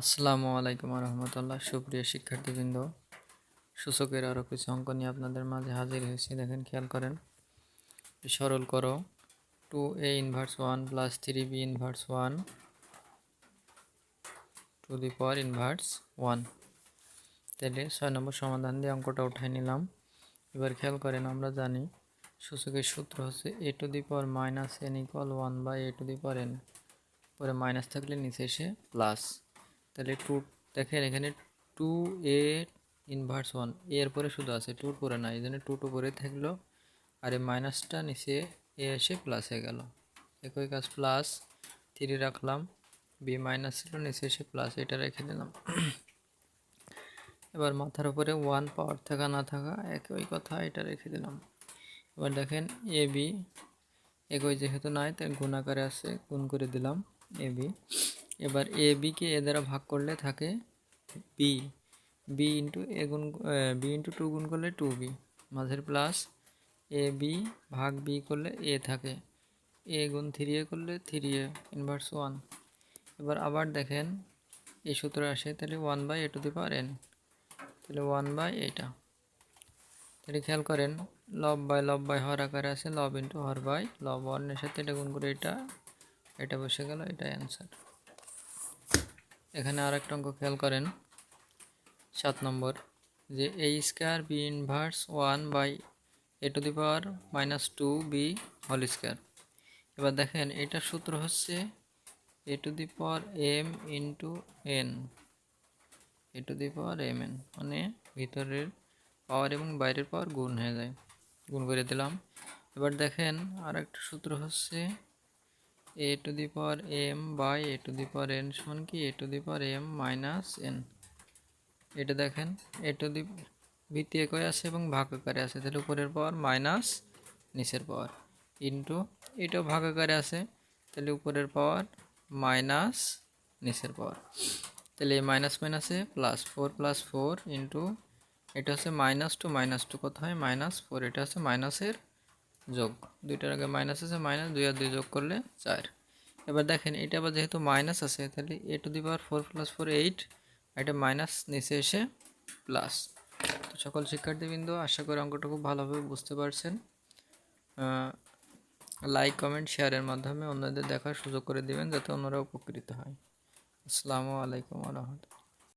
আসসালামু আলাইকুম রহমতুল্লাহ সুপ্রিয় শিক্ষার্থীবৃন্দ, সূচকের আরও কিছু অঙ্ক নিয়ে আপনাদের মাঝে হাজির হয়েছি। দেখেন, খেয়াল করেন। সরল করো। Two A inverse one plus three B inverse one to the power inverse one তাহলে ছয় নম্বর সমাধান দিয়ে অঙ্কটা উঠাই নিলাম। এবার খেয়াল করেন, আমরা জানি সূচকের সূত্র হচ্ছে A to the power minus N equal one by A to the power N পরে মাইনাস থাকলে নিচে এসে প্লাস তাহলে টু দেখেন এখানে টু এ ইনভার্স ওয়ানের পরে শুধু আছে টুর পরে না, এই জন্য টু টু পরে থাকল, আর এই মাইনাসটা নিচে এ এসে প্লাস গেল। একই কাজ প্লাস থ্রি রাখলাম বি মাইনাস ছিল নিচে এসে প্লাস এটা রেখে দিলাম। এবার মাথার উপরে ওয়ান পাওয়ার থাকা না থাকা, একই কথা এটা রেখে দিলাম। এবার দেখেন এ বি একই যেহেতু নাই, তাই গুণাকারে আছে, গুণ করে দিলাম এ বি এবার এ বিকে এ দ্বারা ভাগ করলে থাকে বি বি ইন্টু এ গুণ বি ইন্টু টু গুণ করলে টু বি মাঝের প্লাস এ বি ভাগ বি করলে এ থাকে। এ গুণ থ্রি এ করলে থ্রি এ ইনভার্স ওয়ান এবার আবার দেখেন, এই সূত্র আসে, তাহলে one by A to the power N তাহলে ওয়ান বাই এইটা তাহলে খেয়াল করেন লব বাই লব বাই হর আকারে আছে লব ইন্টু হর বাই লব ওয়ানের সাথে এটা গুণ করে এটা এটা বসে গেল, এটা অ্যান্সার এখানে আর একটা অঙ্ক খেয়াল করেন। সাত নম্বর, যে A square B inverse one by A to the power minus two B whole square এবার দেখেন, এটার সূত্র হচ্ছে A to the power M into N A to the power M N মানে ভিতরের পাওয়ার এবং বাইরের পাওয়ার গুণ হয়ে যায়। গুণ করে দিলাম। এবার দেখেন আর একটা সূত্র হচ্ছে A to the power M by A to the power N সমান কি? A to the power M minus N এটা দেখেন এ টু দি ভিত্তি একই আছে এবং ভাগ আকারে আছে। তাহলে উপরের পাওয়ার মাইনাস নিচের পাওয়ার ইন্টু এটাও ভাগ আকারে আছে। তাহলে উপরের পাওয়ার মাইনাস নিচের পাওয়ার তাহলে এই মাইনাস মাইনাসে plus four plus four into এটা হচ্ছে মাইনাস টু মাইনাস টু কত হয়? মাইনাস ফোর এটা হচ্ছে মাইনাসের যোগ। দুইটার আগে মাইনাস আছে মাইনাস দুই আর দুই যোগ করলে চার। এবার দেখেন, এটা আবার যেহেতু মাইনাস আছে, তাহলে A to the power four plus four eight এটা মাইনাস নিচে এসে প্লাস তো সকল শিক্ষার্থীবৃন্দ, আশা করি অঙ্কটা খুব ভালোভাবে বুঝতে পারছেন। লাইক কমেন্ট শেয়ারের মাধ্যমে অন্যদের দেখার সুযোগ করে দিবেন, যাতে অন্যরা উপকৃত হয়। আসসালামু আলাইকুম রহমতুল্লাহ।